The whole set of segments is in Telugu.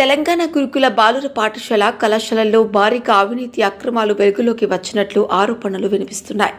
తెలంగాణ గురుకుల బాలుర పాఠశాల కళాశాలల్లో భారీగా అవినీతి అక్రమాలు వెలుగులోకి వచ్చినట్లు ఆరోపణలు వినిపిస్తున్నాయి.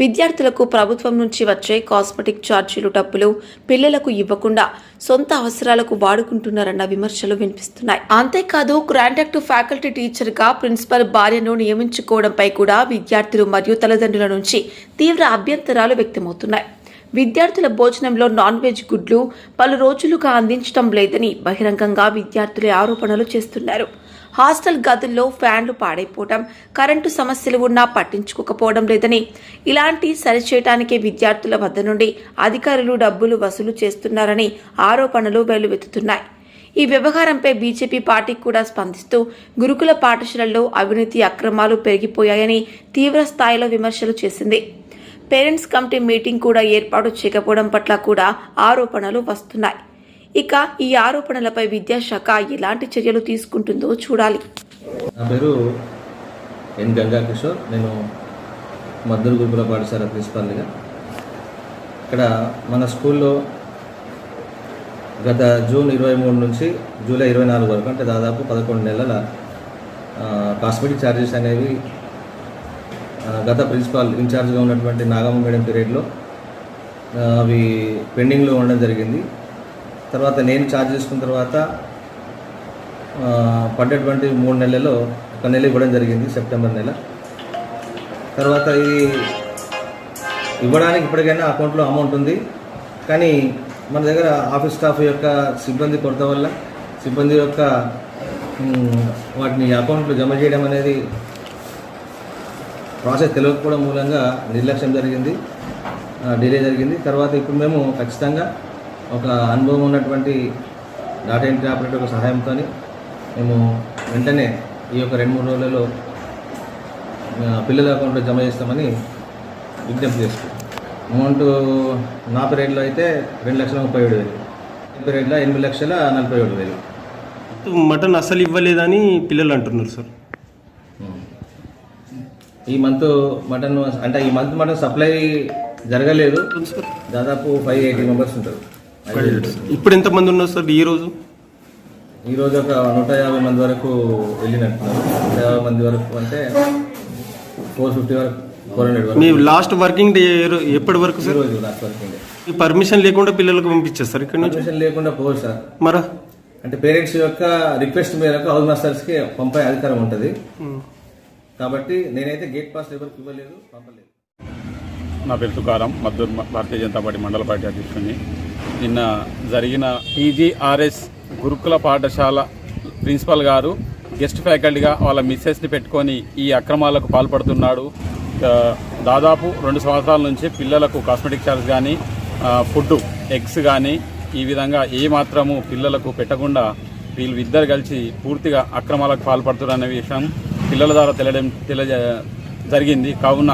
విద్యార్థులకు ప్రభుత్వం నుంచి వచ్చే కాస్మెటిక్ ఛార్జీలు డబ్బులు పిల్లలకు ఇవ్వకుండా సొంత అవసరాలకు వాడుకుంటున్నారన్న విమర్శలు వినిపిస్తున్నాయి. అంతేకాదు గ్రాండక్ట్ ఫ్యాకల్టీ టీచర్గా ప్రిన్సిపల్ భార్యను నియమించుకోవడంపై కూడా విద్యార్థులు మరియు తల్లిదండ్రుల నుంచి తీవ్ర అభ్యంతరాలు వ్యక్తమవుతున్నాయి. విద్యార్థుల భోజనంలో నాన్ వెజ్ గుడ్లు పలు రోజులుగా అందించడం లేదని బహిరంగంగా విద్యార్థులే ఆరోపణలు చేస్తున్నారు. హాస్టల్ గదుల్లో ఫ్యాన్లు పాడైపోవడం కరెంటు సమస్యలు ఉన్నా పట్టించుకోకపోవడం లేదని ఇలాంటి సరిచేయటానికే విద్యార్థుల వద్ద నుండి అధికారులు డబ్బులు వసూలు చేస్తున్నారని ఆరోపణలు వెల్లువెత్తుతున్నాయి. ఈ వ్యవహారంపై బీజేపీ పార్టీ కూడా స్పందిస్తూ గురుకుల పాఠశాలల్లో అవినీతి అక్రమాలు పెరిగిపోయాయని తీవ్ర స్థాయిలో విమర్శలు చేసింది. పేరెంట్స్ కమిటీ మీటింగ్ కూడా ఏర్పాటు చేయకపోవడం పట్ల కూడా ఆరోపణలు వస్తున్నాయి. ఇక ఈ ఆరోపణలపై విద్యాశాఖ ఎలాంటి చర్యలు తీసుకుంటుందో చూడాలి. నా పేరు ఎన్ గంగాకిషోర్ నేను మద్దూరు గురుకుల పాఠశాల ప్రిన్సిపాల్గా ఇక్కడ మన స్కూల్లో గత జూన్ ఇరవై మూడు నుంచి జూలై ఇరవై నాలుగు వరకు అంటే దాదాపు పదకొండు నెలల కాస్మెటిక్ ఛార్జెస్ అనేవి గత ప్రిన్సిపాల్ ఇన్ఛార్జ్గా ఉన్నటువంటి నాగమ్మ మేడం పీరియడ్లో అవి పెండింగ్లో ఉండడం జరిగింది. తర్వాత నేను ఛార్జ్ చేసుకున్న తర్వాత పడ్డటువంటి మూడు నెలల్లో ఒక నెల ఇవ్వడం జరిగింది సెప్టెంబర్ నెల. తర్వాత ఇది ఇవ్వడానికి ఇప్పటికైనా అకౌంట్లో అమౌంట్ ఉంది. కానీ మన దగ్గర ఆఫీస్ స్టాఫ్ యొక్క సిబ్బంది కొరత వల్ల సిబ్బంది యొక్క వాటిని అకౌంట్లో జమ చేయడం అనేది ప్రాసెస్ తెలియకపోవడం మూలంగా నిర్లక్ష్యం జరిగింది డిలే జరిగింది. తర్వాత ఇప్పుడు మేము ఖచ్చితంగా ఒక అనుభవం ఉన్నటువంటి డాటా ఎంట్రీ ఆపరేటర్ యొక్క సహాయంతో మేము వెంటనే ఈ యొక్క రెండు మూడు రోజులలో పిల్లల అకౌంట్లో జమ చేస్తామని విజ్ఞప్తి చేస్తాం అమౌంట్ నా పీరియడ్లో అయితే రెండు లక్షల ముప్పై ఏడు వేలు. పీరియడ్లో ఎనిమిది లక్షల నలభై ఏడు వేలు. మటన్ అసలు ఇవ్వలేదని పిల్లలు అంటున్నారు సార్. ఈ మంత్ మటన్ అంటే ఈ మంత్ మటన్ సప్లై జరగలేదు. దాదాపు ఫైవ్ ఎయిటీ మెంబర్స్ ఉంటారు. ఇప్పుడు ఎంతమంది ఉన్నారు సార్ ఈ రోజు? ఈరోజు ఒక నూట యాభై మంది వరకు వెళ్ళినట్టున్నారు నూట యాభై మంది వరకు అంటే ఫోర్ ఫిఫ్టీ వరకు ఫోర్ హండ్రెడ్ మీ లాస్ట్ వర్కింగ్ డే ఎప్పటి వరకు సార్? ఈరోజు లాస్ట్ వర్కింగ్ డే ఈ పర్మిషన్ లేకుండా పిల్లలకు పంపించారు సార్ ఇక్కడ నుంచి? పర్మిషన్ లేకుండా పోదు సార్. మరా? అంటే పేరెంట్స్ యొక్క రిక్వెస్ట్ మేరకు హౌస్ మాస్టర్స్కి పంపే అధికారం ఉంటుంది. కాబట్టి నేనైతే గేట్ పాస్ ఎవరికి ఇవ్వలేదు పంపలేదు. నా పేరు తుకారం మద్దూరు భారతీయ జనతా పార్టీ మండల పార్టీ అధ్యక్షుడిని. నిన్న జరిగిన పీజీఆర్ఎస్ గురుకుల పాఠశాల ప్రిన్సిపల్ గారు గెస్ట్ ఫ్యాకల్టీగా వాళ్ళ మిస్సెస్ని పెట్టుకొని ఈ అక్రమాలకు పాల్పడుతున్నాడు. దాదాపు రెండు సంవత్సరాల నుంచి పిల్లలకు కాస్మెటిక్ చార్జ్ కానీ ఫుడ్ ఎగ్స్ కానీ ఈ విధంగా ఏ మాత్రము పిల్లలకు పెట్టకుండా వీళ్ళు ఇద్దరు కలిసి పూర్తిగా అక్రమాలకు పాల్పడుతున్నారనే విషయం పిల్లల ద్వారా తెలియడం తెలియ జరిగింది. కావున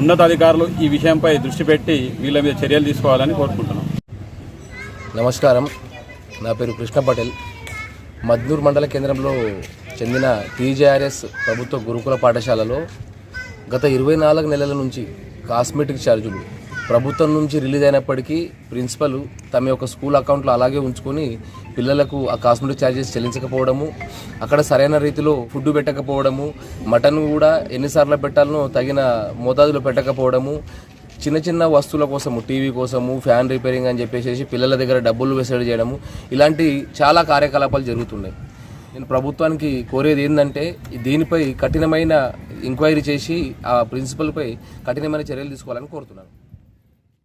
ఉన్నతాధికారులు ఈ విషయంపై దృష్టి పెట్టి వీళ్ళ మీద చర్యలు తీసుకోవాలని కోరుకుంటున్నాం. నమస్కారం. నా పేరు కృష్ణ పటేల్. మద్నూర్ మండల కేంద్రంలో చెందిన టీజేఆర్ఎస్ ప్రభుత్వ గురుకుల పాఠశాలలో గత ఇరవై నాలుగు నెలల నుంచి కాస్మెటిక్ ఛార్జీలు ప్రభుత్వం నుంచి రిలీజ్ అయినప్పటికీ ప్రిన్సిపల్ తమ యొక్క స్కూల్ అకౌంట్లో అలాగే ఉంచుకొని పిల్లలకు ఆ కాస్మెటిక్ ఛార్జెస్ చెల్లించకపోవడము అక్కడ సరైన రీతిలో ఫుడ్ పెట్టకపోవడము మటన్ కూడా ఎన్నిసార్లు పెట్టాలనో తగిన మోతాదులో పెట్టకపోవడము చిన్న చిన్న వస్తువుల కోసము టీవీ కోసము ఫ్యాన్ రిపేరింగ్ అని చెప్పేసి పిల్లల దగ్గర డబ్బులు వెసడి చేయడము ఇలాంటి చాలా కార్యకలాపాలు జరుగుతున్నాయి. నేను ప్రభుత్వానికి కోరేది ఏంటంటే దీనిపై కఠినమైన ఎంక్వైరీ చేసి ఆ ప్రిన్సిపల్పై కఠినమైన చర్యలు తీసుకోవాలని కోరుతున్నాను.